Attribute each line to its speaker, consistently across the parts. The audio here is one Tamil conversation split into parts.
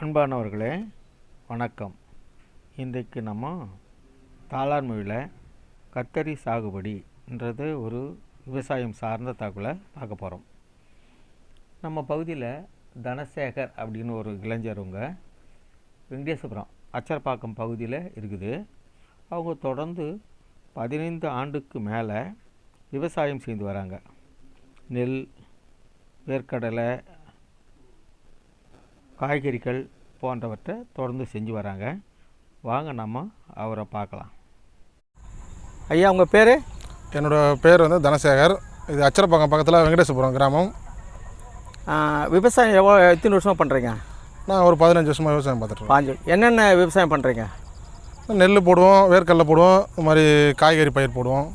Speaker 1: அன்பானவர்களே வணக்கம். இன்றைக்கு நம்ம தாளார்மொழியில் கத்தரி சாகுபடின்றது ஒரு விவசாயம் சார்ந்த தகவலை பார்க்க போகிறோம் நம்ம பகுதியில் தனசேகர் அப்படின்னு ஒரு இளைஞருங்க வெங்கடேசபுரம் அச்சரப்பாக்கம் பகுதியில் இருக்குது. அவங்க தொடர்ந்து பதினைந்து ஆண்டுக்கு மேலே விவசாயம் செய்து வராங்க. நெல் வேர்க்கடலை காய்கறிகள் போன்றவற்றை தொடர்ந்து செஞ்சு வராங்க. வாங்க நம்ம அவரை பார்க்கலாம். ஐயா உங்கள் பேர்?
Speaker 2: என்னோட பேர் வந்து தனசேகர். இது அச்சரப்பாக்கம் பக்கத்தில் வெங்கடேசபுரம் கிராமம்.
Speaker 1: விவசாயம் எவ்வளோ எத்தனை வருஷமாக பண்ணுறீங்க
Speaker 2: நான் ஒரு பதினஞ்சு வருஷமாக விவசாயம் பார்த்துட்ருக்கேன்
Speaker 1: பாஞ்சு என்னென்ன விவசாயம் பண்ணுறீங்க
Speaker 2: நெல் போடுவோம் வேர்க்கடலை போடுவோம் இது மாதிரி காய்கறி பயிர் போடுவோம்.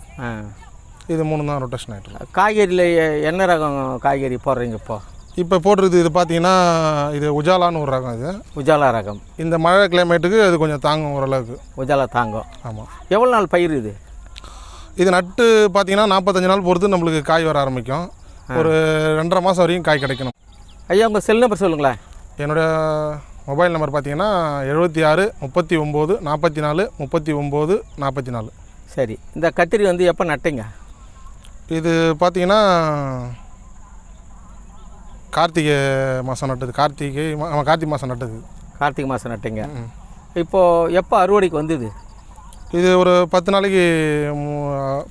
Speaker 2: இது மூணு தான் ரொட்டேஷன் ஆகிட்டு.
Speaker 1: காய்கறியில் என்ன ரகம் காய்கறி போடுறீங்க இப்போ?
Speaker 2: இப்போ போடுறது இது பார்த்தீங்கன்னா இது உஜாலான்னு ஒரு ரகம் இது.
Speaker 1: உஜாலா ரகம்.
Speaker 2: இந்த மழை கிளைமேட்டுக்கு அது கொஞ்சம் தாங்கும் ஓரளவுக்கு.
Speaker 1: உஜாலா தாங்கம்.
Speaker 2: ஆமாம்
Speaker 1: எவ்வளோ நாள் பயிர் இது?
Speaker 2: இது நட்டு பார்த்தீங்கன்னா நாற்பத்தஞ்சு நாள் பொறுத்து நம்மளுக்கு காய் வர ஆரம்பிக்கும். ஒரு ரெண்டரை மாதம் வரைக்கும் காய் கிடைக்கணும்.
Speaker 1: ஐயா உங்கள் செல் நம்பர் சொல்லுங்களேன்.
Speaker 2: என்னோட மொபைல் நம்பர் பார்த்தீங்கன்னா எழுபத்தி ஆறு முப்பத்தி ஒம்பது நாற்பத்தி நாலு முப்பத்தி ஒம்பது நாற்பத்தி நாலு.
Speaker 1: சரி. இந்த கத்திரி வந்து எப்போ நட்டீங்க?
Speaker 2: இது பார்த்தீங்கன்னா கார்த்திகை மாதம் நட்டது. கார்த்திகை ஆமாம் கார்த்திகை மாதம் நட்டது.
Speaker 1: கார்த்திகை மாதம் நட்டீங்க. இப்போது எப்போ அறுவடைக்கு வந்தது?
Speaker 2: இது ஒரு பத்து நாளைக்கு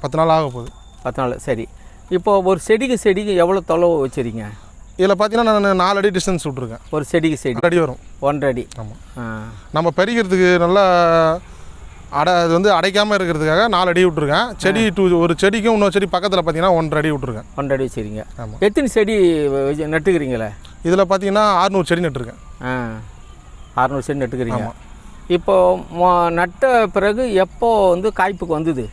Speaker 2: பத்து நாள் ஆக போகுது.
Speaker 1: பத்து நாள் சரி. இப்போ ஒரு செடிக்கு செடிக்கு எவ்வளோ தொலைவு வச்சுருக்கீங்க?
Speaker 2: இதில் பார்த்தீங்கன்னா நான் நாலு அடி டிஸ்டன்ஸ் விட்ருக்கேன்
Speaker 1: ஒரு செடிக்கு செடி.
Speaker 2: அடி வரும்.
Speaker 1: ஒன்றரை அடி.
Speaker 2: ஆமாம் நம்ம பறிக்கிறதுக்கு நல்லா அடை அது வந்து அடைக்காமல் இருக்கிறதுக்காக நாலு அடி விட்ருக்கேன் செடி டூ ஒரு செடிக்கும் இன்னொரு செடி பக்கத்தில் பார்த்தீங்கன்னா ஒன்றரை அடி விட்ருக்கேன்
Speaker 1: ஒன்றரை அடி வச்சுருங்க
Speaker 2: ஆமாம்
Speaker 1: எத்தனை செடி நட்டுக்கிறீங்களே?
Speaker 2: இதில் பார்த்தீங்கன்னா ஆறுநூறு செடி நட்டுருக்கேன்.
Speaker 1: ஆ. அறநூறு செடி நட்டுக்கிறீங்க.
Speaker 2: ஆமாம்.
Speaker 1: இப்போ மொ- நட்ட பிறகு எப்போ வந்து காய்ப்புக்கு வந்தது?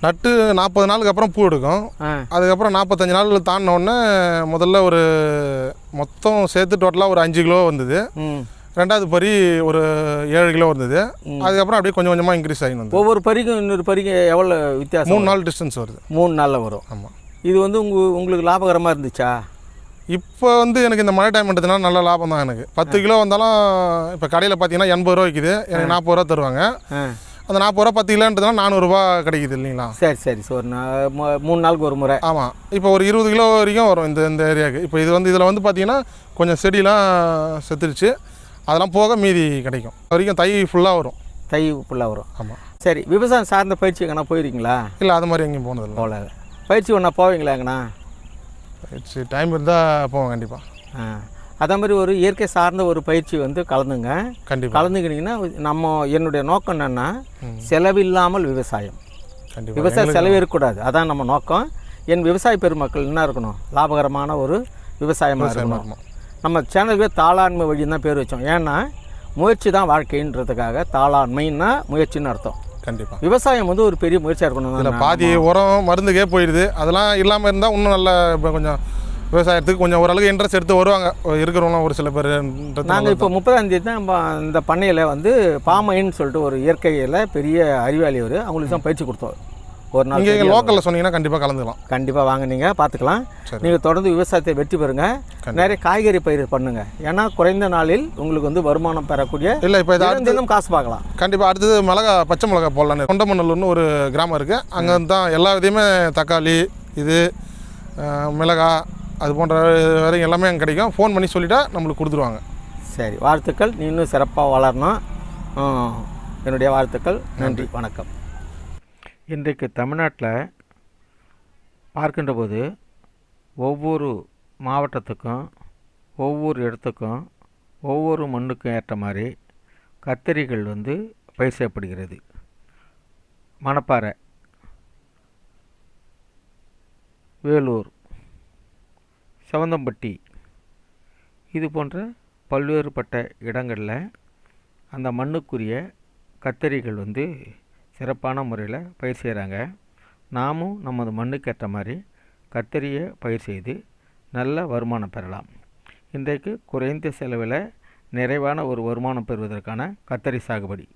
Speaker 2: நட்டு நாற்பது நாளுக்கு அப்புறம் பூ எடுக்கும். அதுக்கப்புறம் நாற்பத்தஞ்சு நாள் தாண்டின உடனே முதல்ல ஒரு மொத்தம் சேர்த்து டோட்டலாக ஒரு அஞ்சு கிலோ வந்தது. ரெண்டாவது பறி ஒரு ஏழு கிலோ வந்தது. அதுக்கப்புறம் அப்படியே கொஞ்சம் கொஞ்சமாக இன்க்ரீஸ் ஆகி வந்தது.
Speaker 1: ஒவ்வொரு பறிக்கும் இன்னொரு பறிக்கும் எவ்வளோ வித்தியாசம்?
Speaker 2: மூணு நாள் டிஸ்டன்ஸ் வருது.
Speaker 1: மூணு நாளில் வரும்.
Speaker 2: ஆமாம்
Speaker 1: இது வந்து உங்க உங்களுக்கு லாபகரமாக இருந்துச்சா?
Speaker 2: இப்போ வந்து எனக்கு இந்த மழை டைம் எடுத்ததுனால நல்ல லாபம் தான் எனக்கு. பத்து கிலோ வந்தாலும் இப்போ கடையில் பார்த்தீங்கன்னா எண்பது ரூபா விற்கிது எனக்கு நாற்பது ரூபா தருவாங்க. அந்த நாற்பது ரூபா பத்து கிலோன்றதுனால நானூறுரூவா கிடைக்குது இல்லைங்களா?
Speaker 1: சரி சரி ஒரு மூணு நாளுக்கு ஒரு முறை.
Speaker 2: ஆமாம் இப்போ ஒரு இருபது கிலோ வரைக்கும் வரும் இந்த இந்த ஏரியாவுக்கு இப்போ இது வந்து இதில் வந்து பார்த்தீங்கன்னா கொஞ்சம் செடியெலாம் செத்துருச்சு. அதெல்லாம் போக மீதி கிடைக்கும். வரைக்கும் தை ஃபுல்லாக வரும்.
Speaker 1: தை ஃபுல்லாக வரும்.
Speaker 2: ஆமாம்
Speaker 1: சரி விவசாயம் சார்ந்த பயிற்சி எங்கன்னா போயிருக்கீங்களா?
Speaker 2: இல்லை அது மாதிரி எங்கேயும் போனதில்லை.
Speaker 1: போகல. பயிற்சி ஒன்றா போவீங்களா எங்கண்ணா?
Speaker 2: சரி டைம் இருந்தால் போவோம் கண்டிப்பாக
Speaker 1: ஆ. அதே மாதிரி ஒரு இயற்கை சார்ந்த ஒரு பயிற்சி வந்து கலந்துங்க.
Speaker 2: கண்டிப்பாக
Speaker 1: கலந்துக்கிட்டிங்கன்னா நம்ம என்னுடைய நோக்கம் என்னென்னா செலவில்லாமல் விவசாயம்.
Speaker 2: கண்டிப்பாக
Speaker 1: விவசாய செலவு இருக்கக்கூடாது. அதான் நம்ம நோக்கம். என் விவசாய பெருமக்கள் என்ன இருக்கணும்? லாபகரமான ஒரு விவசாயமாக இருக்கணும். நம்ம சேனலுக்கு தாளாண்மை வழின்னு தான் பேர் வச்சோம். ஏன்னா முயற்சி தான் வாழ்க்கைன்றதுக்காக தாளாண்மைன்னா முயற்சின்னு அர்த்தம்.
Speaker 2: கண்டிப்பாக
Speaker 1: விவசாயம் வந்து ஒரு பெரிய முயற்சியாக இருக்கணும்
Speaker 2: இதில் பாதி உரம் மருந்துக்கே போயிடுது. அதெல்லாம் இல்லாமல் இருந்தால் இன்னும் நல்ல இப்போ கொஞ்சம் விவசாயத்துக்கு கொஞ்சம் ஓரளவுக்கு இன்ட்ரெஸ்ட் எடுத்து வருவாங்க. இருக்கிறவங்களாம் ஒரு சில பேர்
Speaker 1: நாங்கள் இப்போ முப்பதாம் தேதி தான் இந்த பண்ணையில் வந்து பாமைன்னு சொல்லிட்டு ஒரு இயற்கையில் பெரிய அறிவாளி அவர். அவங்களுக்கு தான் பயிற்சி கொடுத்தோம். ஒரு நாள்
Speaker 2: இங்கே எங்கள் லோக்கலில் சொன்னீங்கன்னா கண்டிப்பாக கலந்துக்கலாம்.
Speaker 1: கண்டிப்பாக வாங்க நீங்கள் பார்த்துக்கலாம். நீங்கள் தொடர்ந்து விவசாயத்தை வெற்றி பெறுங்க. நிறைய காய்கறி பயிர் பண்ணுங்க. ஏன்னா குறைந்த நாளில் உங்களுக்கு வந்து வருமானம் பெறக்கூடிய
Speaker 2: இல்லை இப்போ இதை
Speaker 1: தினம் காசு பார்க்கலாம்.
Speaker 2: கண்டிப்பாக அடுத்தது மிளகா பச்சை மிளகா போடலான்னு. கொண்டமநல்லூர்னு ஒரு கிராமம் இருக்குது அங்கே தான் எல்லா விதையுமே தக்காளி இது மிளகா அது போன்ற வரைக்கும் எல்லாமே அங்கே கிடைக்கும். ஃபோன் பண்ணி சொல்லிட்டா நம்மளுக்கு கொடுத்துருவாங்க.
Speaker 1: சரி வாழ்த்துக்கள். நீ இன்னும் சிறப்பாக வளரணும் என்னுடைய வாழ்த்துக்கள். நன்றி. வணக்கம். இன்றைக்கு தமிழ்நாட்டில் பார்க்கின்ற போது ஒவ்வொரு மாவட்டத்துக்கும் ஒவ்வொரு இடத்துக்கும் ஒவ்வொரு மண்ணுக்கும் ஏற்ற மாதிரி கத்தரிகள் வந்து பயிர் செய்யப்படுகிறது மணப்பாறை வேலூர் செவந்தம்பட்டி இது போன்ற பல்வேறுபட்ட இடங்களில் அந்த மண்ணுக்குரிய கத்தரிகள் வந்து சிறப்பான முறையில் பயிர் செய்கிறாங்க நாமும் நமது மண்ணுக்கேற்ற மாதிரி கத்தரியை பயிர் செய்து நல்ல வருமானம் பெறலாம். இன்றைக்கு குறைந்த செலவில் நிறைவான ஒரு வருமானம் பெறுவதற்கான கத்தரி சாகுபடி.